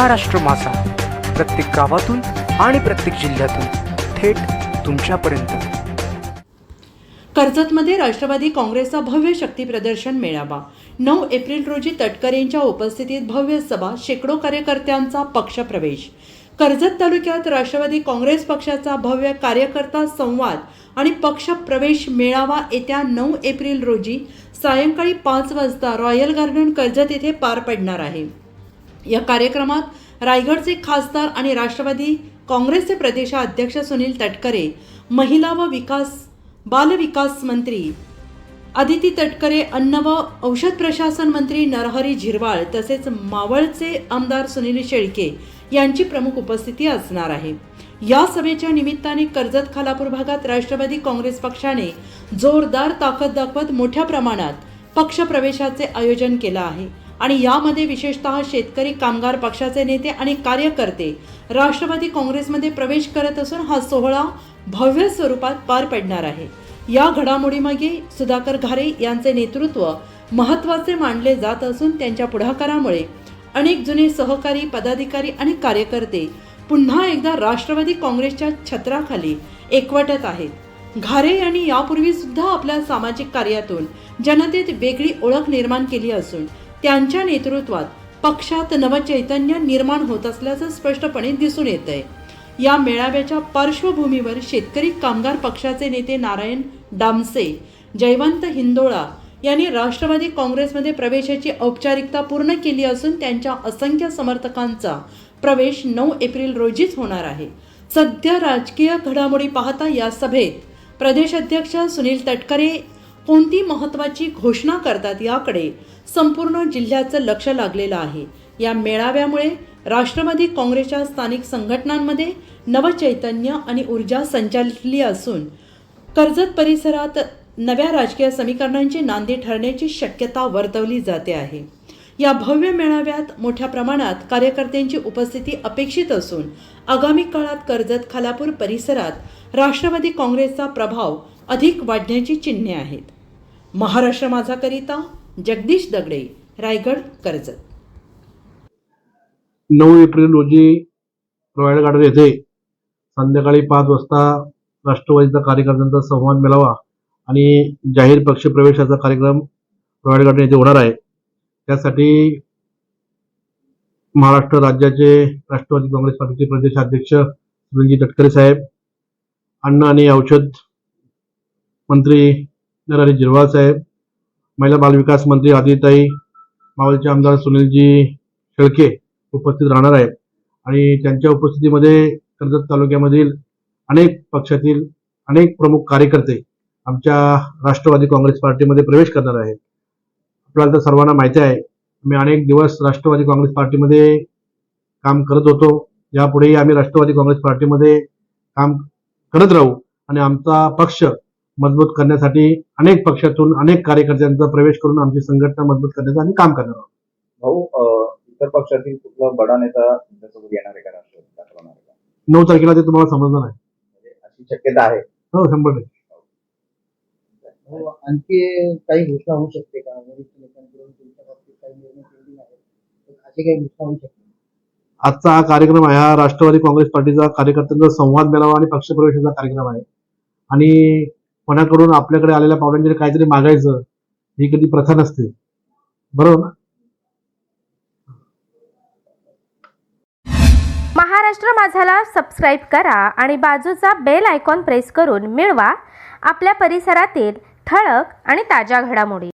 महाराष्ट्र मासा प्रत्येक गावातून आणि प्रत्येक जिल्ह्यातून थेट तुमच्यापर्यंत. कर्जतमध्ये राष्ट्रवादी काँग्रेसचा भव्य शक्ती प्रदर्शन मेळावा. नऊ एप्रिल रोजी तटकरेंच्या उपस्थितीत भव्य सभा शेकडो कार्यकर्त्यांचा पक्षप्रवेश. कर्जत तालुक्यात राष्ट्रवादी काँग्रेस पक्षाचा भव्य कार्यकर्ता संवाद आणि पक्षप्रवेश मेळावा येत्या नऊ एप्रिल रोजी सायंकाळी पाच वाजता रॉयल गार्डन कर्जत येथे पार पडणार आहे. या कार्यक्रमात रायगडचे खासदार आणि राष्ट्रवादी काँग्रेसचे प्रदेशाध्यक्ष सुनील तटकरे महिला व विकास बालविकास मंत्री आदिती तटकरे अन्न व औषध प्रशासन मंत्री नरहरी झिरवाळ तसेच मावळचे आमदार सुनील शेळके यांची प्रमुख उपस्थिती असणार आहे. या सभेच्या निमित्ताने कर्जत खालापूर भागात राष्ट्रवादी काँग्रेस पक्षाने जोरदार ताकद दाखवत मोठ्या प्रमाणात पक्षप्रवेशाचे आयोजन केलं आहे. आणि यामध्ये विशेषतः शेतकरी कामगार पक्षाचे नेते आणि कार्यकर्ते राष्ट्रवादी काँग्रेसमध्ये प्रवेश करत असून हा सोहळा भव्य स्वरूपात पार पडणार आहे. या घडामोडीमागे सुधाकर घारे यांचे नेतृत्व महत्त्वाचे मानले जात असून त्यांच्या पुढाकारामुळे अनेक जुने सहकारी पदाधिकारी आणि कार्यकर्ते पुन्हा एकदा राष्ट्रवादी काँग्रेसच्या छत्राखाली एकवटत आहेत. घारे यांनी यापूर्वी सुद्धा आपल्या सामाजिक कार्यातून जनतेत वेगळी ओळख निर्माण केली असून त्यांच्या नेतृत्वात पक्षात नवचैतन्य निर्माण होत असल्याचं स्पष्टपणे दिसून येत आहे या मेळाव्याच्या पार्श्वभूमीवर शेतकरी कामगार पक्षाचे नेते नारायण डामसे जयवंत हिंदोळा यांनी राष्ट्रवादी काँग्रेसमध्ये प्रवेशाची औपचारिकता पूर्ण केली असून त्यांच्या असंख्य समर्थकांचा प्रवेश नऊ एप्रिल रोजीच होणार आहे. सध्या राजकीय घडामोडी पाहता या सभेत प्रदेशाध्यक्ष सुनील तटकरे कोणती महत्त्वाची घोषणा करतात याकडे संपूर्ण जिल्ह्याचं लक्ष लागलेलं आहे. या मेळाव्यामुळे राष्ट्रवादी काँग्रेसच्या स्थानिक संघटनांमध्ये नवचैतन्य आणि ऊर्जा संचालित असून कर्जत परिसरात नव्या राजकीय समीकरणांची नांदी ठरण्याची शक्यता वर्तवली जाते आहे. या भव्य मेळाव्यात मोठ्या प्रमाणात कार्यकर्त्यांची उपस्थिती अपेक्षित असून आगामी काळात कर्जत खालापूर परिसरात राष्ट्रवादी काँग्रेसचा प्रभाव अधिक वाढण्याची चिन्हे आहेत. महाराष्ट्र माझाकरिता जगदीश दगडे रायगड कर्जत. नऊ एप्रिल रोजी रॉयल गार्डन येथे संध्याकाळी पाच वाजता राष्ट्रवादीचा कार्यकर्त्यांचा संवाद मिळावा आणि जाहीर पक्षप्रवेशाचा कार्यक्रम रॉयल गार्डन येथे होणार आहे. त्यासाठी महाराष्ट्र राज्याचे राष्ट्रवादी काँग्रेस पार्टीचे प्रदेशाध्यक्ष सुनीलजी तटकरे साहेब अन्न आणि औषध मंत्री नरहरी झिरवाळ साहेब महिला बालविकास मंत्री आदिताई मावळचे आमदार सुनीलजी शेळके उपस्थित राहणार आहेत. आणि त्यांच्या उपस्थितीमध्ये कर्जत तालुक्यामधील अनेक पक्षातील अनेक प्रमुख कार्यकर्ते आमच्या राष्ट्रवादी काँग्रेस पार्टीमध्ये प्रवेश करणार आहेत. आपल्याला तर सर्वांना माहिती आहे मी अनेक दिवस राष्ट्रवादी काँग्रेस पार्टीमध्ये काम करत होतो. यापुढेही आम्ही राष्ट्रवादी काँग्रेस पार्टीमध्ये काम करत राहू आणि आमचा पक्ष मजबूत करण्यासाठी अनेक पक्षातून अनेक कार्यकर्त्यांचा प्रवेश करून आमची संघटना मजबूत करण्याचं आम्ही काम करणार आहोत. भाऊ अ, इतर पक्षातील कुठला बडा नेता तुमच्यासोबत येणार आहे का राष्ट्रवादी दाखवणार आहे का नऊ तारखेला ते तुम्हाला समजणार आहे. म्हणजे अशी शक्यता आहे. हो शंभर टक्के. हो, आणखी काही घोषणा होऊ शकते का? वरिष्ठ अशी काही होऊ शकते आजचा हा कार्यक्रम आहे हा राष्ट्रवादी काँग्रेस पार्टीचा कार्यकर्त्यांचा संवाद मेळावा आणि पक्षप्रवेशाचा कार्यक्रम आहे. आणि कोणाकडून आपल्याकडे आलेल्या पावलांचे काहीतरी मागायचं ही कधी प्रथा नसते. बरोबर ना? महाराष्ट्र माझाला सबस्क्राईब करा आणि बाजूचा बेल आयकॉन प्रेस करून मिळवा. आपल्या परिसरातील ठळक आणि ताज्या घडामोडी.